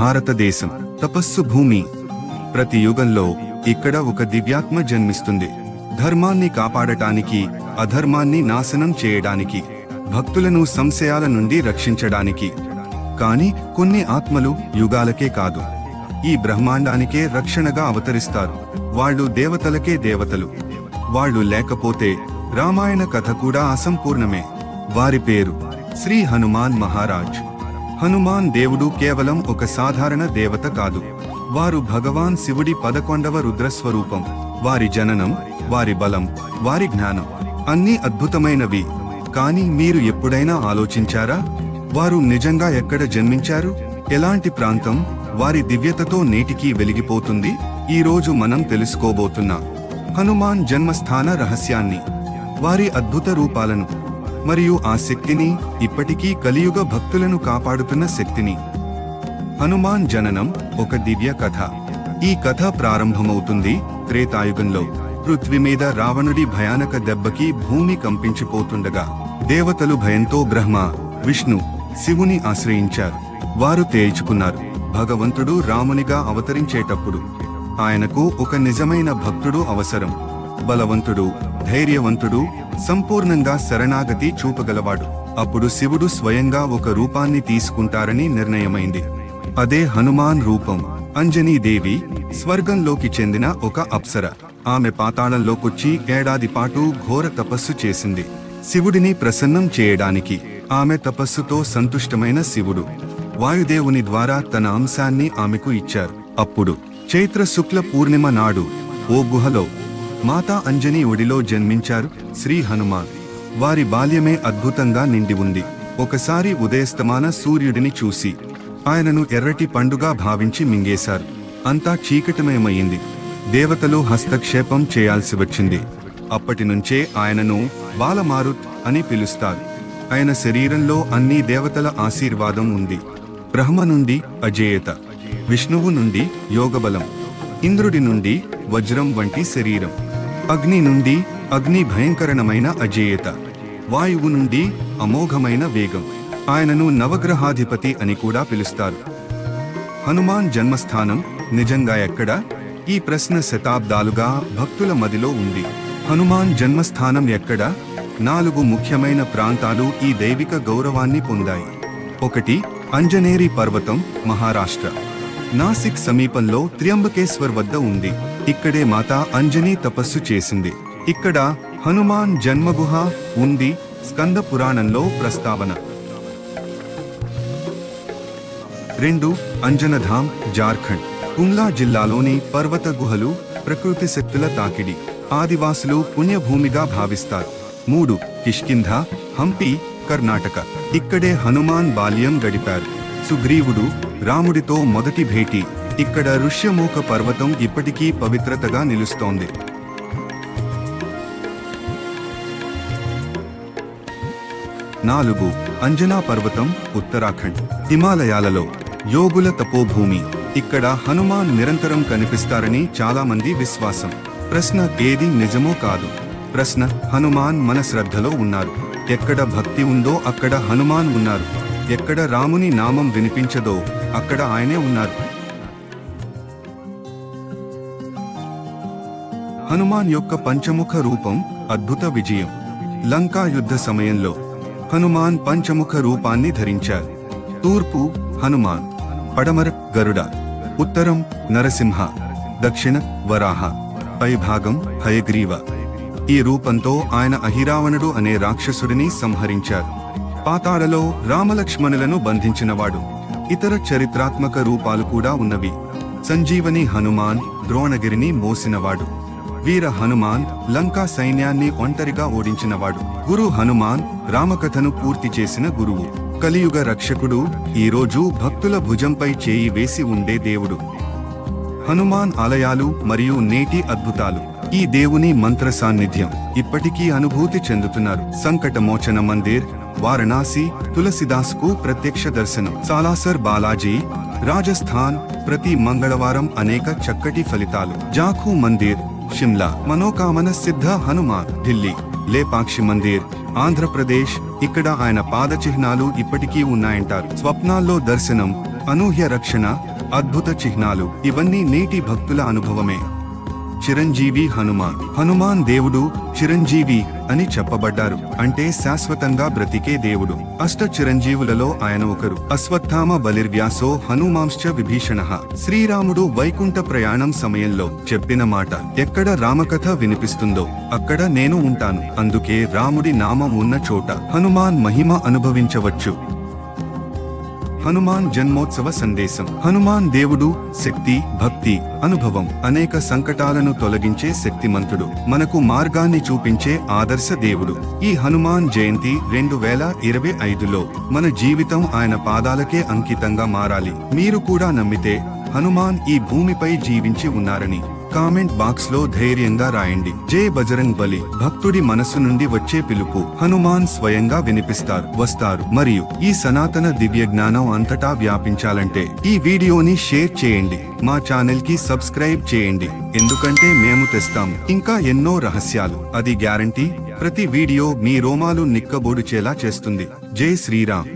భారతదేశం తపస్సు భూమి. ప్రతి యుగంలో ఇక్కడ ఒక దివ్యాత్మ జన్మిస్తుంది. ధర్మాన్ని కాపాడటానికి అధర్మాన్ని నాశనం చేయడానికి భక్తులను సంశయాల నుండి రక్షించడానికి. కానీ కొన్ని ఆత్మలు యుగాలకే కాదు. ఈ బ్రహ్మాండానికే రక్షణగా అవతరిస్తారు. వాళ్ళు దేవతలకే దేవతలు. వాళ్ళు లేకపోతే రామాయణ కథ కూడా అసంపూర్ణమే. వారి పేరు శ్రీ హనుమాన్ మహారాజ్. హనుమాన్ దేవుడు కేవలం ఒక సాధారణ దేవత కాదు. వారు భగవాన్ శివుడి పదకొండవ రుద్రస్వరూపం. వారి జననం వారి బలం వారి జ్ఞానం అన్నీ అద్భుతమైనవి. కానీ మీరు ఎప్పుడైనా ఆలోచించారా? వారు నిజంగా ఎక్కడ జన్మించారు? ఎలాంటి ప్రాంతం? వారి దివ్యతతో నేటికీ వెలిగిపోతుంది? ఈ రోజు మనం తెలుసుకోబోతున్నాం హనుమాన్ జన్మస్థాన రహస్యాన్ని. వారి అద్భుత రూపాలను మరియు ఆ శక్తిని ఇప్పటికీ కలియుగ భక్తులను కాపాడుతున్న శక్తిని. హనుమాన్ జననం ఒక దివ్య కథ. ఈ కథ ప్రారంభమవుతుంది త్రేతాయుగంలో. పృథ్వీ మీద రావణుడి భయానక దెబ్బకి భూమి కంపించిపోతుండగా. దేవతలు భయంతో బ్రహ్మ విష్ణు శివుని ఆశ్రయించారు. వారు తేల్చుకున్నారు. భగవంతుడు రామునిగా అవతరించేటప్పుడు. ఆయనకు ఒక నిజమైన భక్తుడు అవసరం. బలవంతుడు ధైర్యవంతుడు సంపూర్ణంగా శరణాగతి చూపగలవాడు. అప్పుడు శివుడు స్వయంగా ఒక రూపాన్ని తీసుకుంటారని నిర్ణయమైంది. అదే హనుమాన్ రూపం. అంజనీదేవి స్వర్గంలోకి చెందిన ఒక అప్సర. ఆమె పాతాళంలోకొచ్చి ఏడాది పాటు ఘోర తపస్సు చేసింది. శివుడిని ప్రసన్నం చేయడానికి ఆమె తపస్సుతో సంతుష్టమైన శివుడు. వాయుదేవుని ద్వారా తన అంశాన్ని ఆమెకు ఇచ్చారు. అప్పుడు చైత్ర శుక్ల పూర్ణిమ నాడు ఓ గుహలో మాతా అంజని ఒడిలో జన్మించారు శ్రీ హనుమాన్. వారి బాల్యమే అద్భుతంగా నిండి ఉంది. ఒకసారి ఉదయస్తమాన సూర్యుడిని చూసి ఆయనను ఎర్రటి పండుగా భావించి మింగేశారు. అంతా చీకటమయమయ్యింది దేవతలు హస్తక్షేపం చేయాల్సి వచ్చింది. అప్పటి నుంచే ఆయనను బాలమారుత్ అని పిలుస్తారు. ఆయన శరీరంలో అన్ని దేవతల ఆశీర్వాదం ఉంది. బ్రహ్మ నుండి అజేయత విష్ణువు నుండి యోగబలం ఇంద్రుడి నుండి వజ్రం వంటి శరీరం. అగ్ని నుండి అగ్ని భయంకరమైన అజేయత వాయువు నుండి అమోఘమైన వేగం. ఆయనను నవగ్రహాధిపతి అని కూడా పిలుస్తారు. హనుమాన్ జన్మస్థానం నిజంగా ఎక్కడ? ఈ ప్రశ్న శతాబ్దాలుగా భక్తుల మదిలో ఉంది. హనుమాన్ జన్మస్థానం ఎక్కడ? నాలుగు ముఖ్యమైన ప్రాంతాలు ఈ దైవిక గౌరవాన్ని పొందాయి. ఒకటి అంజనేరి పర్వతం మహారాష్ట్ర. నాసిక్ సమీపంలో త్ర్యంబకేశ్వర్ వద్ద ఉంది. ఇక్కడే మాత అంజనీ తపస్సు చేసింది. ఇక్కడ హనుమాన్ జన్మగుహ ఉంది స్కంద పురాణంలో ప్రస్తావన. రెండు అంజనధామ్ జార్ఖండ్. కుంగ్లా జిల్లాలోని పర్వత గుహలు ప్రకృతి శక్తుల తాకిడి. ఆదివాసులు పుణ్యభూమిగా భావిస్తారు. మూడు కిష్కింధ హంపి కర్ణాటక. ఇక్కడే హనుమాన్ బాల్యం గడిపారు. సుగ్రీవుడు రాముడితో మొదటి భేటీ. ఇక్కడ ఋష్యమూక పర్వతం ఇప్పటికీ పవిత్రతగా నిలుస్తోంది. నాలుగు అంజనా పర్వతం ఉత్తరాఖండ్. హిమాలయాలలో యోగుల తపోభూమి. ఇక్కడ హనుమాన్ నిరంతరం కనిపిస్తారని చాలామంది విశ్వాసం. ప్రశ్న ఏది నిజమో కాదు. ప్రశ్న హనుమాన్ మన శ్రద్ధలో ఉన్నారు. ఎక్కడ భక్తి ఉందో అక్కడ హనుమాన్ ఉన్నారు. ఎక్కడ రాముని నామం వినిపించదో అక్కడ ఆయనే ఉన్నారు. హనుమాన్ యొక్క పంచముఖ రూపం అద్భుత విజయం. లంకా యుద్ధ సమయంలో హనుమాన్ పంచముఖ రూపాన్ని ధరించారు తూర్పు హనుమాన్ పడమర గరుడ ఉత్తరం నరసింహ దక్షిణ వరాహ పైభాగం హయగ్రీవ. ఈ రూపంతో ఆయన అహిరావణుడు అనే రాక్షసుడిని సంహరించారు. పాతాళలో రామలక్ష్మణులను బంధించినవాడు. ఇతర చరిత్రాత్మక రూపాలు కూడా ఉన్నవి. సంజీవని హనుమాన్ ద్రోణగిరిని మోసినవాడు. వీర హనుమాన్ లంకా సైన్యాన్ని ఒంటరిగా ఓడించినవాడు. గురు హనుమాన్ రామకథను పూర్తి చేసిన గురువు. కలియుగ రక్షకుడు ఈ రోజు భక్తుల భుజంపై చేయి వేసి ఉండే దేవుడు. హనుమాన్ ఆలయాలు మరియు నేటి అద్భుతాలు. ఈ దేవుని మంత్ర సాన్నిధ్యం ఇప్పటికీ అనుభూతి చెందుతున్నారు. సంకటమోచన మందిర్ వారణాసి తులసిదాస్కు ప్రత్యక్ష దర్శనం. సాలాసర్ బాలాజీ రాజస్థాన్ ప్రతి మంగళవారం అనేక చక్కటి ఫలితాలు. జాఖూ మందిర్ షిమ్లా మనోకామన సిద్ధ హనుమాన్ ఢిల్లీ లేపాక్షి మందిర్ ఆంధ్రప్రదేశ్ ఇక్కడ ఆయన పాద చిహ్నాలు ఇప్పటికీ ఉన్నాయంటారు స్వప్నాల్లో దర్శనం అనూహ్య రక్షణ అద్భుత చిహ్నాలు ఇవన్నీ నేటి భక్తుల అనుభవమే చిరంజీవి హనుమాన్. హనుమాన్ దేవుడు చిరంజీవి అని చెప్పబడ్డారు. అంటే శాశ్వతంగా బ్రతికే దేవుడు. అష్ట చిరంజీవులలో ఆయన ఒకరు. అశ్వత్థామ బలిర్వ్యాసో హనుమాంశ్చ విభీషణ. శ్రీరాముడు వైకుంఠ ప్రయాణం సమయంలో చెప్పిన మాట ఎక్కడ రామకథ వినిపిస్తుందో అక్కడ నేను ఉంటాను. అందుకే రాముడి నామం ఉన్న చోట హనుమాన్ మహిమ అనుభవించవచ్చు. హనుమాన్ జన్మోత్సవ సందేశం. హనుమాన్ దేవుడు శక్తి భక్తి అనుభవం అనేక సంకటాలను తొలగించే శక్తిమంతుడు. మనకు మార్గాన్ని చూపించే ఆదర్శ దేవుడు. ఈ హనుమాన్ జయంతి రెండు వేల ఇరవై ఐదులో మన జీవితం ఆయన పాదాలకే అంకితంగా మారాలి. మీరు కూడా నమ్మితే హనుమాన్ ఈ భూమిపై జీవించి ఉన్నారని. కామెంట్ బాక్స్లో ధైర్యంగా రాయండి. జై బజరంగ్ బలి. భక్తుడి మనస్సు నుండి వచ్చే పిలుపు. హనుమాన్ స్వయంగా వినిపిస్తారు వస్తారు. మరియు ఈ సనాతన దివ్య జ్ఞానం అంతటా వ్యాపించాలంటే ఈ వీడియోని షేర్ చేయండి. మా ఛానల్కి సబ్స్క్రైబ్ చేయండి. ఎందుకంటే మేము తెస్తాము ఇంకా ఎన్నో రహస్యాలు. అది గ్యారంటీ. ప్రతి వీడియో మీ రోమాలు నిక్కబోడుచేలా చేస్తుంది. జై శ్రీరామ్.